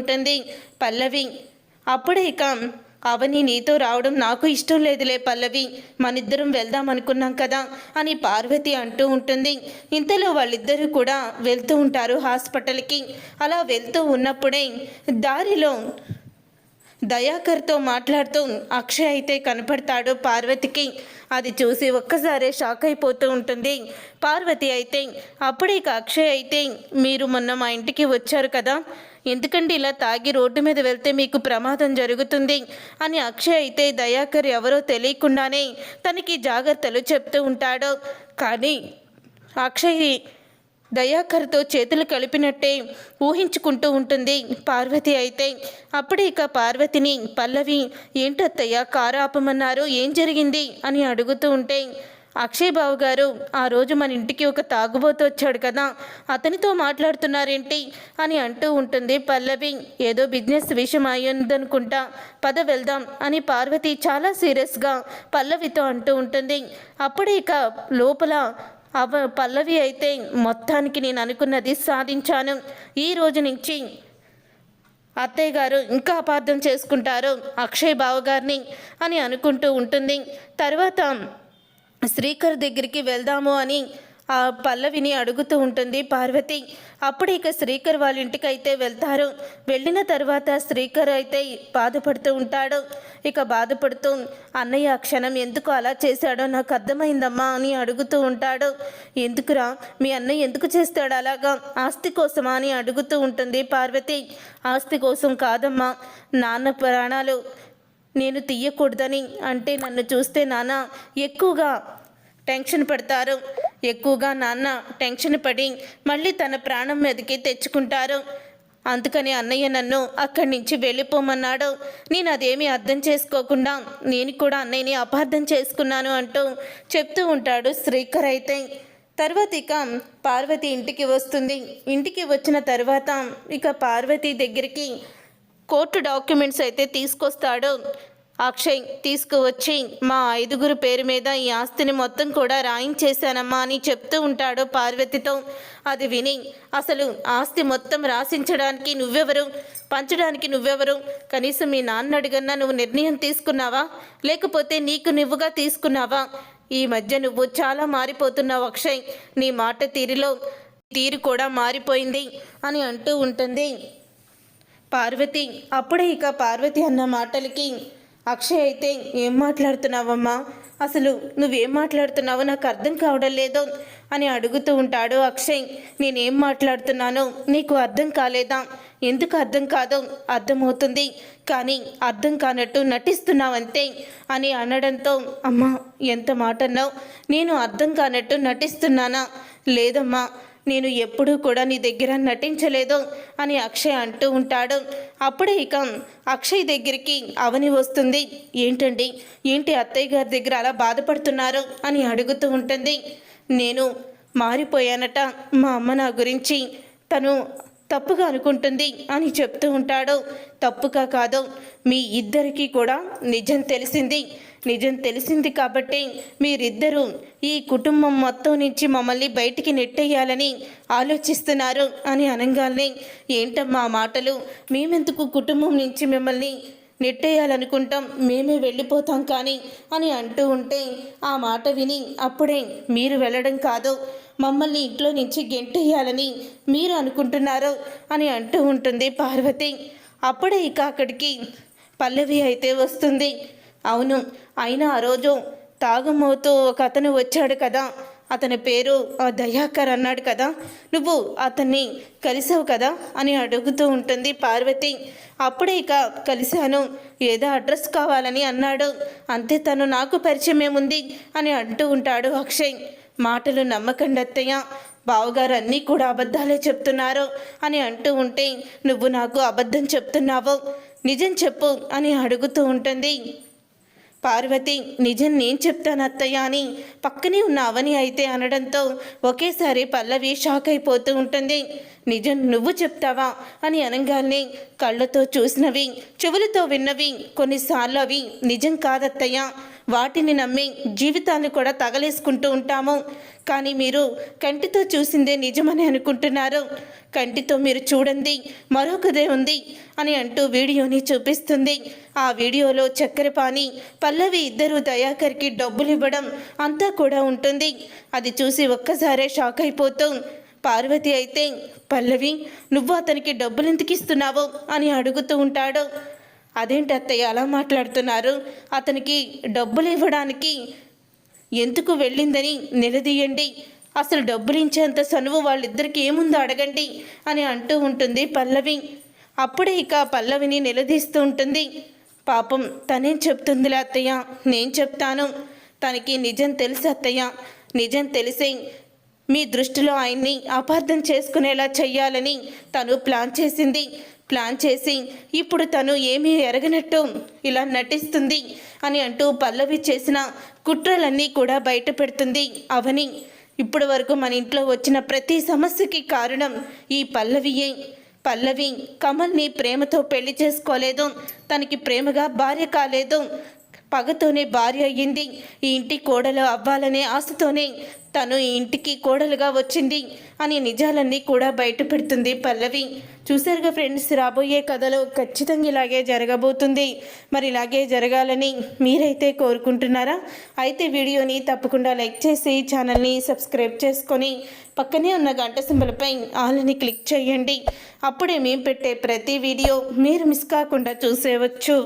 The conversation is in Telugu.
ఉంటుంది. పల్లవి అప్పుడే ఇక అవని నీతో రావడం నాకు ఇష్టం లేదులే పల్లవి. మనిద్దరం వెళ్దాం అనుకున్నాం కదా అని పార్వతి అంటూ ఉంటుంది. ఇంతలో వాళ్ళిద్దరూ కూడా వెళ్తూ ఉంటారు హాస్పిటల్కి. అలా వెళ్తూ ఉన్నప్పుడే దారిలో దయాకర్తో మాట్లాడుతూ అక్షయ్ అయితే కనపడతాడు పార్వతికి. అది చూసి ఒక్కసారే షాక్ అయిపోతూ ఉంటుంది. పార్వతి అయితే అప్పుడే ఇక అక్షయ్ అయితే మీరు మొన్న మా ఇంటికి వచ్చారు కదా? ఎందుకంటే ఇలా తాగి రోడ్డు మీద వెళ్తే మీకు ప్రమాదం జరుగుతుంది? అని అక్షయ్ అయితే దయాకర్ ఎవరో తెలియకుండానే తనకి జాగ్రత్తలు చెప్తూ ఉంటాడు. కానీ అక్షయ్ దయాకర్తో చేతులు కలిపినట్టే ఊహించుకుంటూ ఉంటుంది పార్వతి అయితే. అప్పుడే ఇక పార్వతిని పల్లవి ఏంటత్తయ్య కారు ఆపమన్నారు ఏం జరిగింది? అని అడుగుతూ ఉంటే అక్షయ్ బాబు గారు ఆ రోజు మన ఇంటికి ఒక తాగుబోతు వచ్చాడు కదా అతనితో మాట్లాడుతున్నారేంటి? అని అంటూ ఉంటుంది పల్లవి. ఏదో బిజినెస్ విషయం అయ్యిందనుకుంటా పద వెళ్దాం అని పార్వతి చాలా సీరియస్గా పల్లవితో అంటూ ఉంటుంది. అప్పుడే ఇక లోపల అవ పల్లవి అయితే మొత్తానికి నేను అనుకున్నది సాధించాను. ఈ రోజు నుంచి అత్తయ్య గారు ఇంకా అపార్థం చేసుకుంటారు. అక్షయ్ బావగారిని అని అనుకుంటూ ఉంటుంది. తర్వాత శ్రీకర్ దగ్గరికి వెళ్దాము అని ఆ పల్లవిని అడుగుతూ ఉంటుంది పార్వతి అప్పుడు ఇక శ్రీకర్ వాళ్ళ ఇంటికి అయితే వెళ్తారు. వెళ్ళిన తర్వాత శ్రీకర్ అయితే బాధపడుతూ ఉంటాడు. ఇక బాధపడుతూ అన్నయ్య ఆ క్షణం ఎందుకు అలా చేశాడో నాకు అర్థమైందమ్మా అని అడుగుతూ ఉంటాడు. ఎందుకురా? మీ అన్నయ్య ఎందుకు చేస్తాడు అలాగా? ఆస్తి కోసమా? అని అడుగుతూ ఉంటుంది పార్వతి. ఆస్తి కోసం కాదమ్మా నాన్న ప్రాణాలు నేను తీయకూడదని అంటే నన్ను చూస్తే నాన్న ఎక్కువగా టెన్షన్ పడతారు. ఎక్కువగా నాన్న టెన్షన్ పడి మళ్ళీ తన ప్రాణం మీదకి తెచ్చుకుంటారు. అందుకని అన్నయ్య నన్ను అక్కడి నుంచి వెళ్ళిపోమన్నాడు. నేను అదేమీ అర్థం చేసుకోకుండా నేను కూడా అన్నయ్యని అపార్థం చేసుకున్నాను అంటూ చెప్తూ ఉంటాడు శ్రీకర్ అయితే. తర్వాత ఇక పార్వతి ఇంటికి వస్తుంది. ఇంటికి వచ్చిన తర్వాత ఇక పార్వతి దగ్గరికి కోర్టు డాక్యుమెంట్స్ అయితే తీసుకొస్తాడు. అక్షయ్ తీసుకువచ్చి మా ఐదుగురు పేరు మీద ఈ ఆస్తిని మొత్తం కూడా రాయించేశానమ్మా అని చెప్తూ ఉంటాడు పార్వతితో. అది విని అసలు ఆస్తి మొత్తం రాసించడానికి నువ్వెవరు? పంచడానికి నువ్వెవరు? కనీసం మీ నాన్న అడిగన్నా నువ్వు నిర్ణయం తీసుకున్నావా? లేకపోతే నీకు నువ్వుగా తీసుకున్నావా? ఈ మధ్య నువ్వు చాలా మారిపోతున్నావు అక్షయ్. నీ మాట తీరులో తీరు కూడా మారిపోయింది అని అంటూ ఉంటుంది. పార్వతి అప్పుడే ఇక పార్వతి అన్న మాటలకి అక్షయ్ అయితే ఏం మాట్లాడుతున్నావమ్మా? అసలు నువ్వేం మాట్లాడుతున్నావో నాకు అర్థం కావడం లేదు అని అడుగుతూ ఉంటాడు అక్షయ్. నేనేం మాట్లాడుతున్నానో నీకు అర్థం కాలేదా? ఎందుకు అర్థం కాదో అర్థమవుతుంది. కానీ అర్థం కానట్టు నటిస్తున్నావంతే అని అనడంతో అమ్మా ఎంత మాట అన్నావు నేను అర్థం కానట్టు నటిస్తున్నానా? లేదమ్మా నేను ఎప్పుడూ కూడా నీ దగ్గర నటించలేదు అని అక్షయ్ అంటూ ఉంటాడు. అప్పుడే ఇక అక్షయ్ దగ్గరికి అవని వస్తుంది. ఏంటండి? ఏంటి అత్తయ్య గారి దగ్గర అలా బాధపడుతున్నారు అని అడుగుతూ ఉంటుంది. నేను మారిపోయానట. మా అమ్మ నా గురించి తను తప్పుగా అనుకుంటుంది అని చెప్తూ ఉంటాడు. తప్పుగా కాదు మీ ఇద్దరికీ కూడా నిజం తెలిసింది. నిజం తెలిసింది కాబట్టి మీరిద్దరూ ఈ కుటుంబం మొత్తం నుంచి మమ్మల్ని బయటికి నెట్టేయాలని ఆలోచిస్తున్నారు అని అనగానే ఏంటమ్మా మాటలు? మేమెందుకు కుటుంబం నుంచి మిమ్మల్ని నెట్టేయాలనుకుంటాం మేమే వెళ్ళిపోతాం కానీ అని అంటూ ఉంటే ఆ మాట విని అప్పుడే మీరు వెళ్ళడం కాదు మమ్మల్ని ఇంట్లో నుంచి గెంటేయాలని మీరు అనుకుంటున్నారు అని అంటూ ఉంటుంది పార్వతి. అప్పుడే ఇక అక్కడికి పల్లవి అయితే వస్తుంది. అవును అయినా ఆ రోజు తాగమవుతూ ఒక అతను వచ్చాడు కదా అతని పేరు ఆ దయాకర్ అన్నాడు కదా. నువ్వు అతన్ని కలిసావు కదా అని అడుగుతూ ఉంటుంది పార్వతి. అప్పుడే ఇక కలిశాను. ఏదో అడ్రస్ కావాలని అన్నాడు. అంతే తను నాకు పరిచయం ఏముంది అని అంటూ ఉంటాడు అక్షయ్. మాటలు నమ్మకండి అత్తయ్య. బావగారు అన్నీ కూడా అబద్ధాలే చెప్తున్నారు అని అంటూ ఉంటే నువ్వు నాకు అబద్ధం చెప్తున్నావు. నిజం చెప్పు అని అడుగుతూ ఉంటుంది. పార్వతి నిజం నేను చెప్తాను అత్తయ్య అని పక్కనే ఉన్న అవని అయితే అనడంతో ఒకేసారి పల్లవి షాక్ అయిపోతూ ఉంటుంది. నిజం నువ్వు చెప్తావా అని అనగానే కళ్ళతో చూసినవి చెవులతో విన్నవి కొన్నిసార్లు అవి నిజం కాదత్తయ్య. వాటిని నమ్మి జీవితాన్ని కూడా తగలేసుకుంటూ ఉంటాము. కానీ మీరు కంటితో చూసిందే నిజమని అనుకుంటున్నారు. కంటితో మీరు చూడండి మరొకదే ఉంది అని అంటూ వీడియోని చూపిస్తుంది. ఆ వీడియోలో చక్కెరపాణి పల్లవి ఇద్దరు దయాకర్కి డబ్బులు ఇవ్వడం అంతా కూడా ఉంటుంది. అది చూసి ఒక్కసారే షాక్ అయిపోతూ పార్వతి అయితే పల్లవి నువ్వు అతనికి డబ్బులు ఎందుకు ఇస్తున్నావు? అని అడుగుతూ ఉంటాడు. అదేంటి అత్తయ్య అలా మాట్లాడుతున్నారు? అతనికి డబ్బులు ఇవ్వడానికి ఎందుకు వెళ్ళిందని నిలదీయండి. అసలు డబ్బులు ఇచ్చేంత సనువు వాళ్ళిద్దరికి ఏముందో అడగండి అని అంటూ ఉంటుంది పల్లవి. అప్పుడే ఇక పల్లవిని నిలదీస్తూ ఉంటుంది. పాపం తనేం చెప్తుందిలే అత్తయ్య? నేను చెప్తాను. తనకి నిజం తెలుసు అత్తయ్య. నిజం తెలిసే మీ దృష్టిలో ఆయన్ని అపార్థం చేసుకునేలా చెయ్యాలని తను ప్లాన్ చేసింది. ప్లాన్ చేసి ఇప్పుడు తను ఏమీ ఎరగనట్టు ఇలా నటిస్తుంది అని అంటూ పల్లవి చేసిన కుట్రలన్నీ కూడా బయట పెడుతుంది అవని. ఇప్పటి వరకు మన ఇంట్లో వచ్చిన ప్రతి సమస్యకి కారణం ఈ పల్లవియే. పల్లవి కమల్ని ప్రేమతో పెళ్ళి చేసుకోలేదు. తనకి ప్రేమగా భార్య కాలేదు. పగతోనే భార్య అయ్యింది. ఈ ఇంటి కోడలు అవ్వాలనే ఆశతోనే తను ఈ ఇంటికి కోడలుగా వచ్చింది అని నిజాలన్నీ కూడా బయట పెడుతుంది పల్లవి. చూసారుగా ఫ్రెండ్స్ రాబోయే కథలో ఖచ్చితంగా ఇలాగే జరగబోతుంది. మరి ఇలాగే జరగాలని మీరైతే కోరుకుంటున్నారా? అయితే వీడియోని తప్పకుండా లైక్ చేసి ఛానల్ని సబ్స్క్రైబ్ చేసుకొని పక్కనే ఉన్న గంట సింబలపై ఆల్ని క్లిక్ చేయండి. అప్పుడే మేము పెట్టే ప్రతి వీడియో మీరు మిస్ కాకుండా చూసేవచ్చు.